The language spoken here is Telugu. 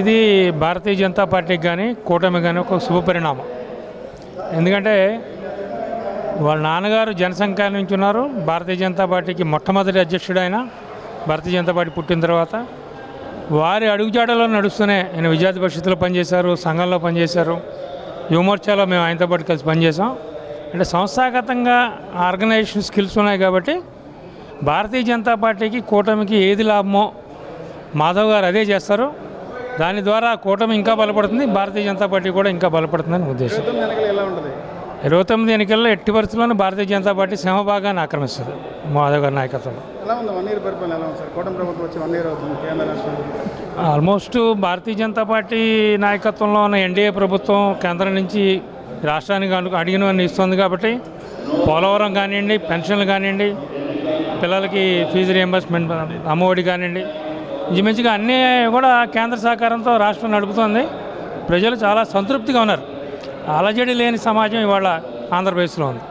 ఇది భారతీయ జనతా పార్టీకి కానీ కూటమి కానీ ఒక శుభపరిణామం ఎందుకంటే వాళ్ళ నాన్నగారు జనసంఖ్య నుంచి ఉన్నారు. భారతీయ జనతా పార్టీకి మొట్టమొదటి అధ్యక్షుడు ఆయన భారతీయ జనతా పార్టీ పుట్టిన తర్వాత వారి అడుగుజాడలో నడుస్తూనే ఆయన విద్యార్థి పరిషత్తులో పనిచేశారు సంఘంలో పనిచేశారు. యువమోర్చాలో మేము ఆయనతో పాటు కలిసి పనిచేసాం అంటే సంస్థాగతంగా ఆర్గనైజేషన్ స్కిల్స్ ఉన్నాయి కాబట్టి భారతీయ జనతా పార్టీకి కూటమికి ఏది లాభమో మాధవ్ గారు అదే చేస్తారు. దాని ద్వారా కూటమి ఇంకా బలపడుతుంది భారతీయ జనతా పార్టీ కూడా ఇంకా బలపడుతుందని ఉద్దేశం. ఇరవై తొమ్మిది ఎన్నికల్లో ఎట్టి పరిస్థితుల్లోనూ భారతీయ జనతా పార్టీ సింహభాగాన్ని ఆక్రమిస్తుంది మాధవ్ గారి నాయకత్వంలో. ఆల్మోస్ట్ భారతీయ జనతా పార్టీ నాయకత్వంలో ఉన్న ఎన్డీఏ ప్రభుత్వం కేంద్రం నుంచి రాష్ట్రానికి అను అడిగినవన్నీ ఇస్తుంది కాబట్టి పోలవరం కానివ్వండి పెన్షన్లు కానివ్వండి పిల్లలకి ఫీజు రియంబర్స్మెంట్ అమ్మఒడి కానివ్వండి ఇంచుమించుగా అన్నీ కూడా కేంద్ర సహకారంతో రాష్ట్రం నడుపుతోంది. ప్రజలు చాలా సంతృప్తిగా ఉన్నారు. అలజడి లేని సమాజం ఇవాళ ఆంధ్రప్రదేశ్లో ఉంది.